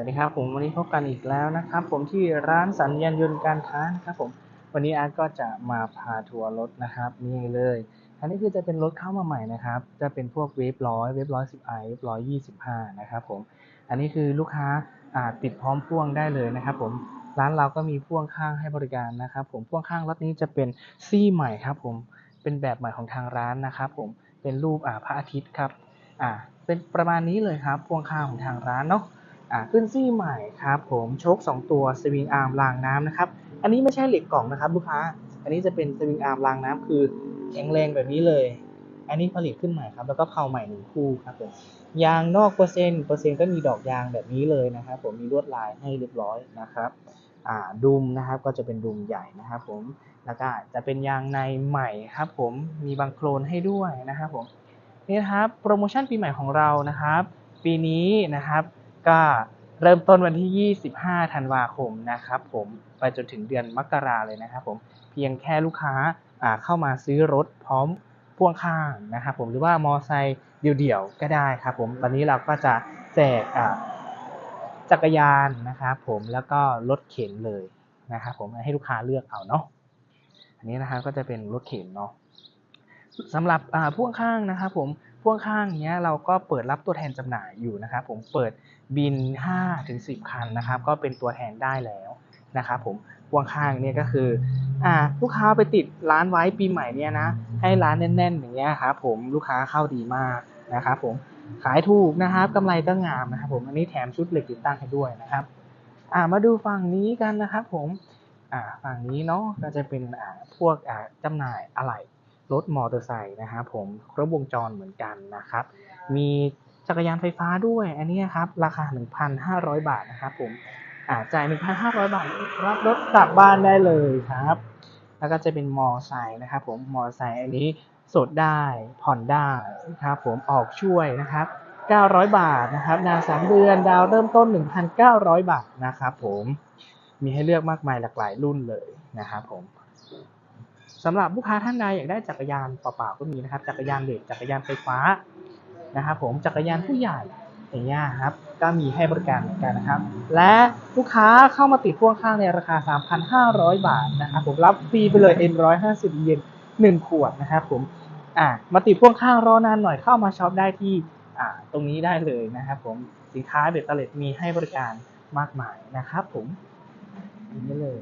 วัสดีครับผมวันนี้พบกันอีกแล้วนะครับ ผมที่ร้านสัญญาณยนต์การค้านะครับผมวันนี้อาร์ตก็จะมาพาทัวร์รถนะครับนี่เลย อันนี้คือจะเป็นรถเข้ามาใหม่นะครับ จะเป็นพวกเวฟร้อยเวฟร้อยสิบไอเวฟร้อยยี่สิบห้านะครับผมอันนี้คือลูกค้าอ่าติดพร้อมพ่วงได้เลยนะครับ ผมร้านเราก็มีพ่วงข้างให้บริการนะครับ ผมพ่วงข้างรถนี้จะเป็นซี่ใหม่ครับ ผมเป็นแบบใหม่ของทางร้านนะครับ ผมเป็นรูปอ่าพระอาทิตย์ครับอ่าเป็นประมาณนี้เลยครับพ่วงข้างของทางร้านเนาะ ขึ้นซี่ใหม่ครับผมโชค2 ตัวสวิงอาร์มรางน้ำนะครับ อันนี้ไม่ใช่เหล็กกล่องนะครับลูกค้า อันนี้จะเป็นสวิงอาร์มรางน้ำคือแข็งแรงแบบนี้เลย อันนี้ผลิตขึ้นใหม่ครับ แล้วก็เพาใหม่หนึ่งคู่ครับผมยางนอกเปอร์เซ็นต์เปอร์เซ็นต์ก็มีดอกยางแบบนี้เลยนะครับ ผมมีลวดลายให้เรียบร้อยนะครับอ่าดุมนะครับก็จะเป็นดุมใหญ่นะครับผมแล้วก็จะเป็นยางในใหม่ครับ ผมมีบางโคลนให้ด้วยนะครับผมนี่นะครับโปรโมชั่นปีใหม่ของเรานะครับ ปีนี้นะครับ ก็เริ่มต้นวันที่ 25 ธันวาคมนะครับผมไปจนถึงเดือนมกราเลยนะครับผมเพียงแค่ลูกค้าอ่าเข้ามาซื้อรถพร้อมพ่วงข้างนะครับผมหรือว่ามอไซค์เดี่ยวๆก็ได้ครับผมตอนนี้เราก็จะแจกอ่าจักรยานนะครับผมแล้วก็รถเข็นเลยนะครับผมให้ลูกค้าเลือกเอาเนาะอันนี้นะครับก็จะเป็นรถเข็นเนาะสำหรับพ่วงข้างนะครับผม พ่วงข้างเนี้ยเราก็เปิดรับตัวแทนจำหน่ายอยู่นะครับผมเปิดบิน 5 ถึง 10 คันนะครับ ก็เป็นตัวแทนได้แล้วนะครับผมพ่วงข้างเนี่ยก็คืออ่าลูกค้าไปติดร้านไว้ปีใหม่เนี่ยนะ ให้ร้านแน่น ๆ อย่างเงี้ยครับผมลูกค้าเข้าดีมากนะครับผมขายถูกนะครับกำไรก็งามนะครับผมอันนี้แถมชุดเหล็กติดตั้งให้ด้วยนะครับอ่ามาดูฝั่งนี้กันนะครับผมอ่าฝั่งนี้เนาะก็จะเป็นอ่าพวกอ่าจำหน่ายอะไหล่ รถมอเตอร์ไซค์นะครับผมครบวงจรเหมือนกันนะครับ มีจักรยานไฟฟ้าด้วยอันนี้ครับราคา 1,500 บาทนะครับผมอ่าจ่าย 1,500 บาทรับรถกลับบ้านได้เลยครับ แล้วก็จะเป็นมอไซค์นะครับผมมอไซค์อันนี้สดได้ผ่อนได้ครับผมออกช่วยนะครับ 900 บาทนะครับนาน3เดือนดาวเริ่มต้น 1,900 บาทนะครับผมมีให้เลือกมากมายหลากหลายรุ่นเลยนะครับผม สำหรับลูกค้าท่านใดอยากได้จักรยานเปล่าๆก็มีนะครับ จักรยานเหล็กจักรยานไฟฟ้านะครับผมจักรยานผู้ใหญ่อย่างเงี้ยครับก็มีให้บริการเหมือนกันนะครับ และลูกค้าเข้ามาติดพ่วงข้างในราคา 3,500 บาทนะครับผมรับฟรีไปเลย N150 เยน1ขวดนะครับผมอ่ามาติดพ่วงข้างรอนานหน่อยเข้ามาช็อปได้ที่อ่าตรงนี้ได้เลยนะครับผมสินค้าเบ็ดเตล็ดมีให้บริการมากมายนะครับผมนี่เลย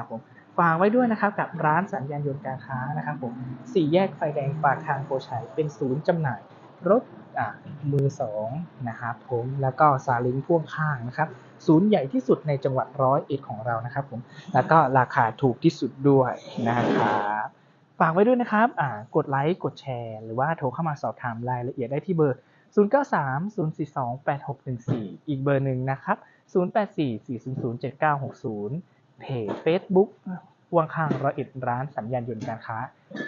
นะครับผมฝากไว้ด้วยนะครับกับร้านสัญญาณยนต์การค้านะครับผมสี่แยกไฟแดงปากทางโพชัยเป็นศูนย์จำหน่ายรถอ่ามือสองนะครับผมแล้วก็ซาเล้งพ่วงข้างนะครับศูนย์ใหญ่ที่สุดในจังหวัดร้อยเอ็ดของเรานะครับผมแล้วก็ราคาถูกที่สุดด้วยนะครับฝากไว้ด้วยนะครับอ่ากดไลค์กดแชร์ หรือว่าโทรเข้ามาสอบถามรายละเอียดได้ที่เบอร์ 0930428614 อีกเบอร์หนึ่งนะครับ 0844007960 เพจ Facebook วังคางรอยเอ็ดร้านสัญญาณยนต์การค้า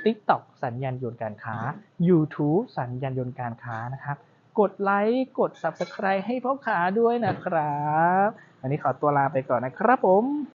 TikTok สัญญาณยนต์การค้า YouTube สัญญาณยนต์การค้านะครับ กดไลค์กด Subscribe ให้พ่อขาด้วยนะครับ วันนี้ขอตัวลาไปก่อนนะครับผม